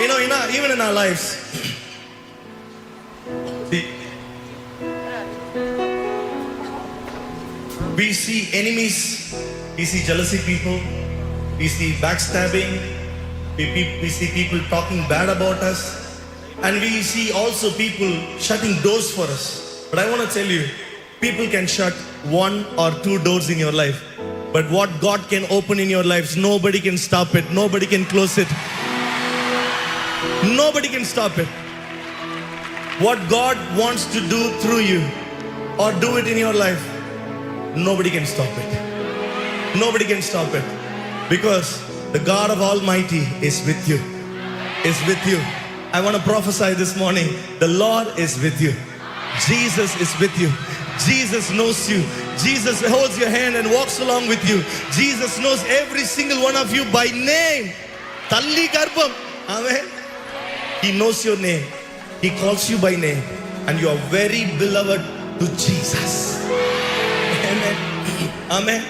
You know, even in our lives, we see enemies, we see jealousy people, we see backstabbing, we, we see people talking bad about us, and we see also people shutting doors for us. But I want to tell you, people can shut one or two doors in your life. But what God can open in your lives, nobody can stop it, nobody can close it. Nobody can stop it. What God wants to do through you or do it in your life, nobody can stop it. Nobody can stop it. Because the God of Almighty is with you. Is with you. I want to prophesy this morning. The Lord is with you. Jesus is with you. Jesus knows you. Jesus holds your hand and walks along with you. Jesus knows every single one of you by name. Talli. Amen. He knows your name. He calls you by name. And you are very beloved to Jesus. Amen. Amen.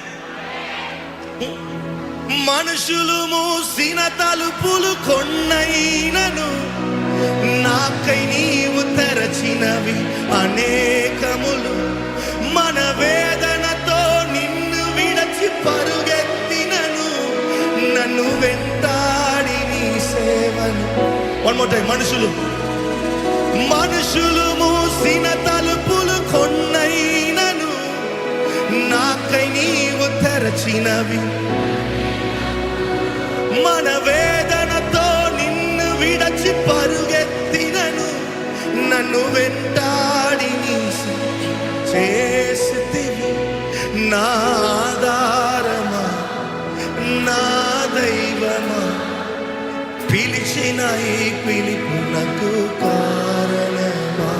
మనుషులు మూసిన తలుపులు కొన్నైనను నాకై నీవు తెరచినవి అనేకములు one more time మనుషులు. మనుషులు మూసిన తలుపులు కొన్నైనను. నాకై నీవు తెరచినవి మన వేదనతో నిన్ను విడచి పరుగెత్తినను. నన్ను వెంటాడి చేసి నా చేసిన ఈ పిలుపునకు కారణమా?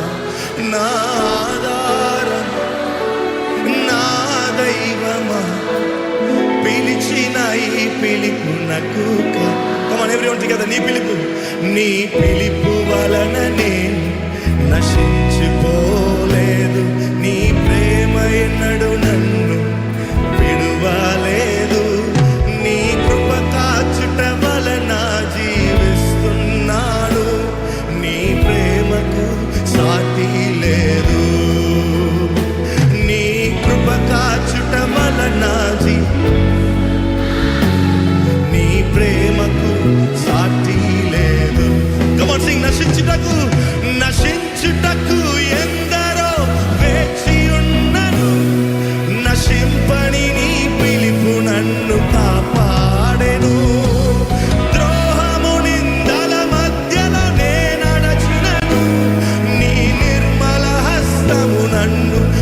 నా ఆధారమా నా దైవమా? పిలిచిన ఈ పిలుపునకు కమాన్ ఎవ్రీవన్ టుగెదర్ నీ పిలుపు. నీ పిలుపు వలన నేను నశించిపోలేదు. నీ ప్రేమ ఎన్నడు அன்பு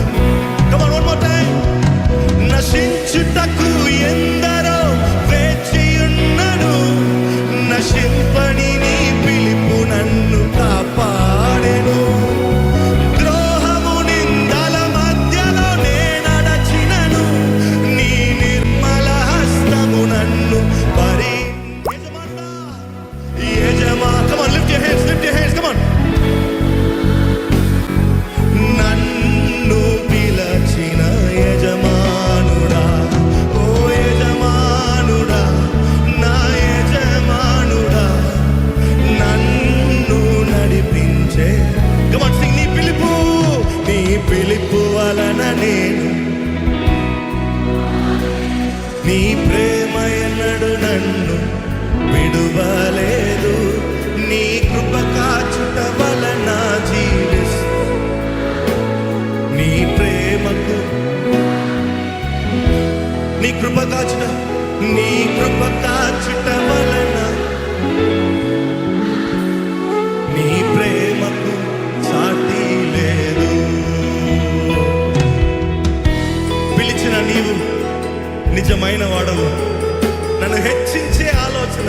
కృప కాచుట నీ కృప కాచుట వలన నీ ప్రేమకు సాటి లేదు. పిలిచిన నీవు నిజమైన వాడవు. నన్ను హెచ్చించే ఆలోచన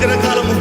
చిరకాలము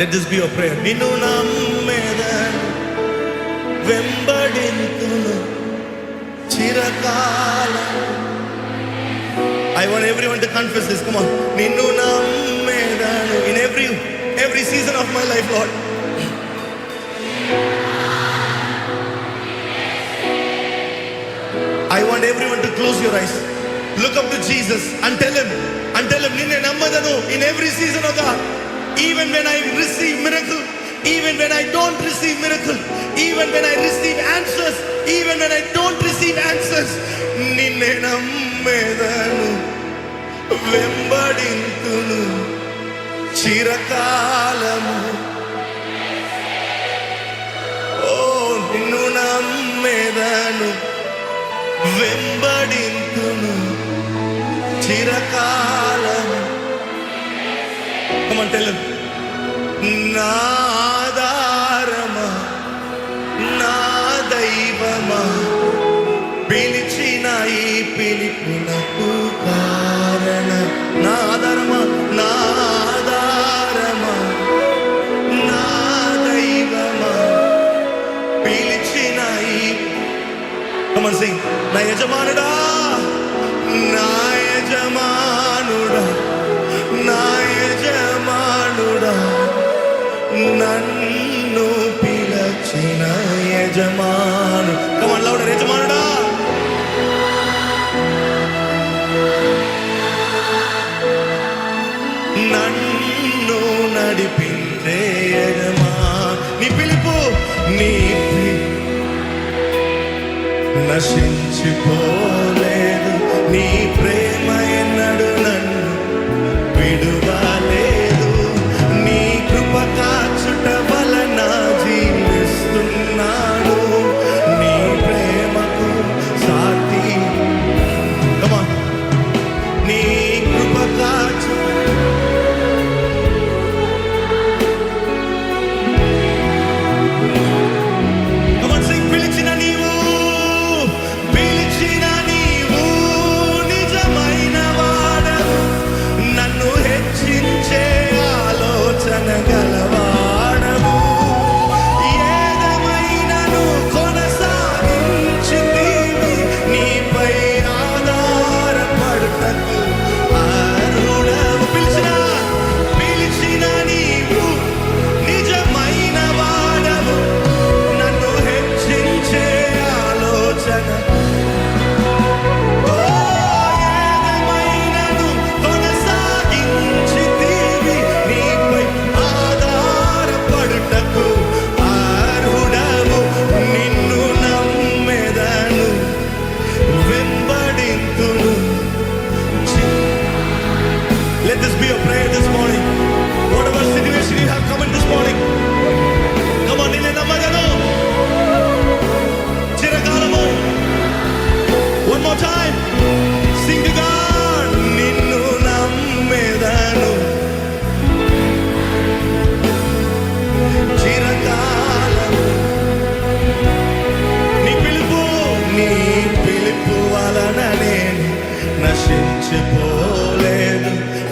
Let this be your prayer నిన్ను నమ్మెదను వెంబడింతును చిరకాలం I want everyone to confess this. Come on. నిన్ను నమ్మెదను in every every season of my life, Lord. I want everyone to close your eyes. Look up to Jesus and tell him, and tell him, నిన్నే నమ్మదను in every season of God. Even when I receive miracle, even when I don't receive miracle, even when I receive answers, even when I don't receive answers, నిన్నే నమ్మెదను వెంబడింతును చిరకాలము ఓ నిన్ను నమ్మెదను వెంబడింతును చిరకాలము కమంటెల్ నా ఆధారమా? నా దైవమా? పిలిచిన ఈ పిలుపునకు కారణ. నా ఆధారమా? నా ఆధారమా? నా దైవమా? పిలిచిన ఈ కమన్ సింగ్ నా యజమానుడా నా యజమాను కమన్ లౌడ యజమానుడా. నన్ను నడిపిందే యజమా నీ పిలుపు నీ నశించిపో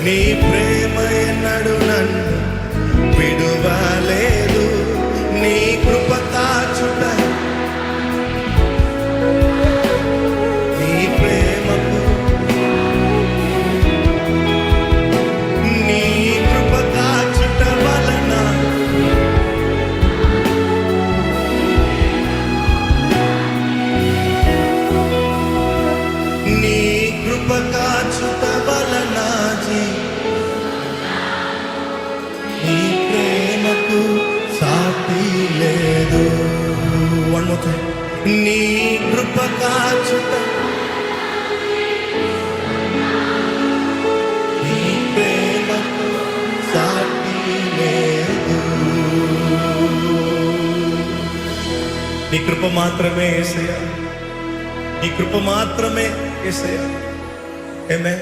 Me. నీ కృప మాత్రమే ఏసయ్యా. నీ కృప మాత్రమే ఏసయ్యా. ఏమే